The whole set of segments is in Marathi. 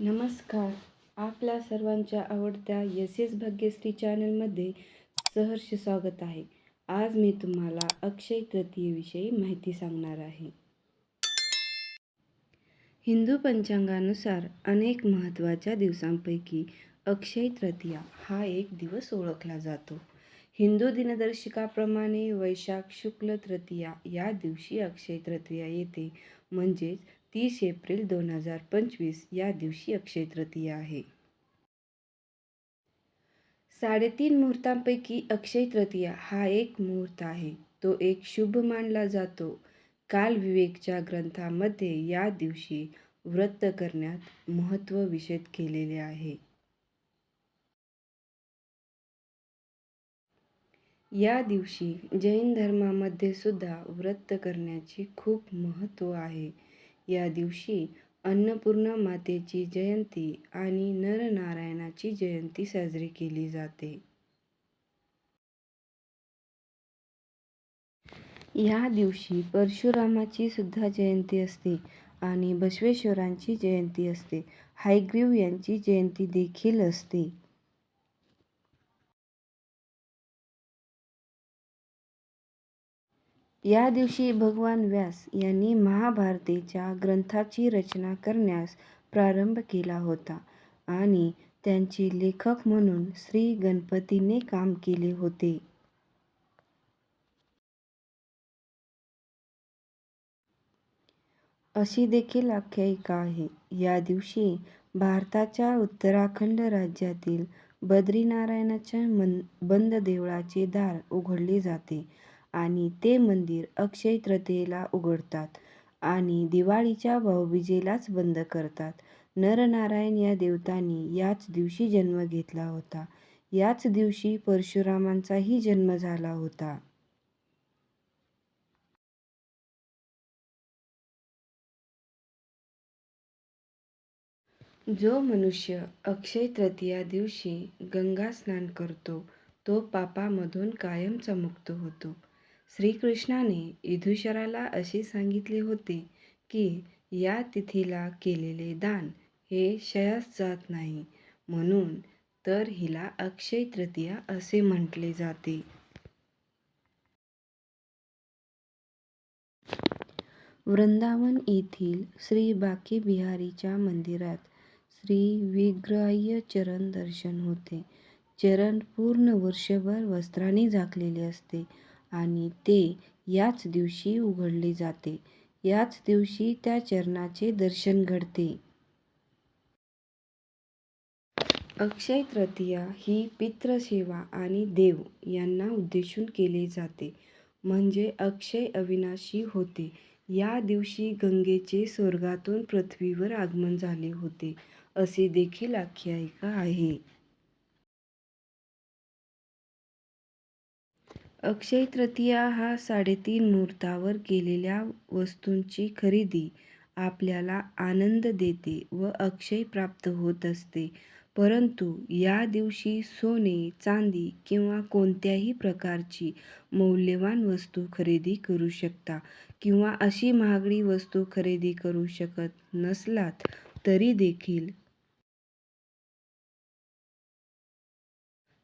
नमस्कार. आपल्या सर्वांच्या आवडत्या यस एस भाग्यश्री चॅनलमध्ये सहर्ष स्वागत आहे. आज मी तुम्हाला अक्षय तृतीयेविषयी माहिती सांगणार आहे. हिंदू पंचांगानुसार अनेक महत्त्वाच्या दिवसांपैकी अक्षय तृतीया हा एक दिवस ओळखला जातो. हिंदू दिनदर्शिकाप्रमाणे वैशाख शुक्ल तृतीया या दिवशी अक्षय तृतीया येते. म्हणजेच तीस एप्रिल दोन हजार पंचवीस या दिवशी अक्षय तृतीया आहे. साडेतीन मुहूर्तांपैकी अक्षय तृतीया हा एक मुहूर्त आहे. तो एक शुभ मानला जातो. काल विवेकच्या ग्रंथामध्ये या दिवशी व्रत करण्यात महत्त्व विषद केलेले आहे. या दिवशी जैन धर्मामध्ये सुद्धा व्रत करण्याचे खूप महत्त्व आहे. या दिवशी अन्नपूर्णा मातेची जयंती आणि नरनारायणाची जयंती साजरी केली जाते. या दिवशी परशुरामाची सुद्धा जयंती असते आणि बसवेश्वरांची जयंती असते. हायग्रीव यांची जयंती देखील असते. या दिवशी भगवान व्यास यांनी महाभारतेच्या ग्रंथाची रचना करण्यास प्रारंभ केला होता आणि त्यांचे लेखक म्हणून श्री गणपतीने काम केले होते. अशी देखील आख्यायिका आहे. या दिवशी भारताच्या उत्तराखंड राज्यातील बद्रीनारायणाच्या मन बंद देवळाचे दार उघडले जाते. आणि ते मंदिर अक्षय तृतीयेला उघडतात आणि दिवाळीच्या भाऊबीजेलाच बंद करतात. नरनारायण या देवतांनी याच दिवशी जन्म घेतला होता. याच दिवशी परशुरामांचाही जन्म झाला होता. जो मनुष्य अक्षय तृतीया दिवशी गंगा स्नान करतो तो पापामधून कायमचा मुक्त होतो. श्रीकृष्णाने युधिष्ठिराला असे सांगितले होते की या तिथीला केलेले दान हे क्षयास जात नाही. म्हणून तर हिला अक्षय तृतीया असे म्हटले जाते. वृंदावन येथील श्री बाकी बिहारीच्या मंदिरात श्री विग्राह्य चरण दर्शन होते. चरण पूर्ण वर्षभर वस्त्राने झाकलेले असते. आणि ते याच दिवशी उघडले जाते. याच दिवशी त्या चरणाचे दर्शन घडते. अक्षय तृतीया ही पितृसेवा आणि देव यांना उद्देशून केले जाते. म्हणजे अक्षय अविनाशी होते. या दिवशी गंगेचे स्वर्गातून पृथ्वीवर आगमन झाले होते. असे देखील आख्यायिका आहे. अक्षय तृतीया हा साडेतीन मुहूर्तावर केलेल्या वस्तूंची खरेदी आपल्याला आनंद देते व अक्षय प्राप्त होत असते. परंतु या दिवशी सोने चांदी किंवा कोणत्याही प्रकारची मौल्यवान वस्तू खरेदी करू शकता किंवा अशी महागडी वस्तू खरेदी करू शकत नसलात तरी देखील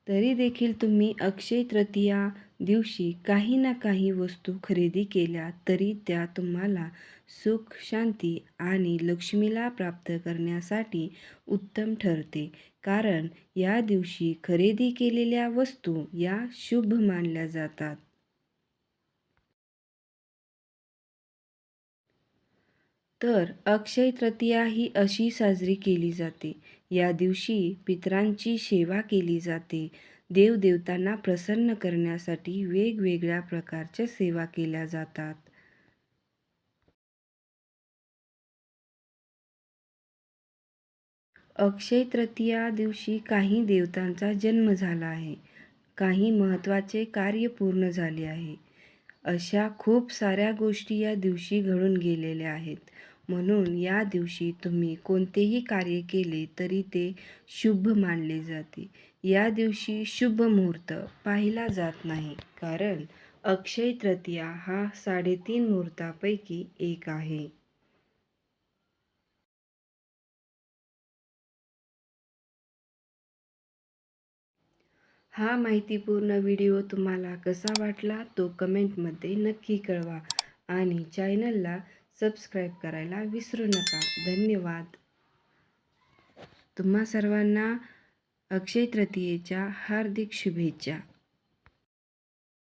तरी देखील तुम्ही अक्षय तृतीया दिवशी काही ना काही वस्तू खरेदी केल्या तरी त्या तुम्हाला सुख शांती आणि लक्ष्मीला प्राप्त करण्यासाठी उत्तम ठरते. कारण या दिवशी खरेदी केलेल्या वस्तू या शुभ मानल्या जातात. तर अक्षय तृतीया ही अशी साजरी केली जाते. या दिवशी पितरांची सेवा केली जाते. देवदेवतांना प्रसन्न करण्यासाठी वेगवेगळ्या प्रकारच्या सेवा केल्या जातात. अक्षय तृतीया दिवशी काही देवतांचा जन्म झाला आहे. काही महत्त्वाचे कार्य पूर्ण झाले आहे. अशा खूप साऱ्या गोष्टी या दिवशी घडून गेलेल्या आहेत. म्हणून या दिवशी तुम्ही कोणतेही कार्य केले तरी ते शुभ मानले जाते. या दिवशी शुभ मुहूर्त पाहिला जात नाही कारण अक्षय तृतीया हा साडेतीन मुहूर्तापैकी एक आहे. हा माहितीपूर्ण व्हिडिओ तुम्हाला कसा वाटला तो कमेंटमध्ये नक्की कळवा आणि चॅनलला सबस्क्राईब करायला विसरू नका. धन्यवाद. तुम्हा सर्वांना अक्षय तृतीयेच्या हार्दिक शुभेच्छा.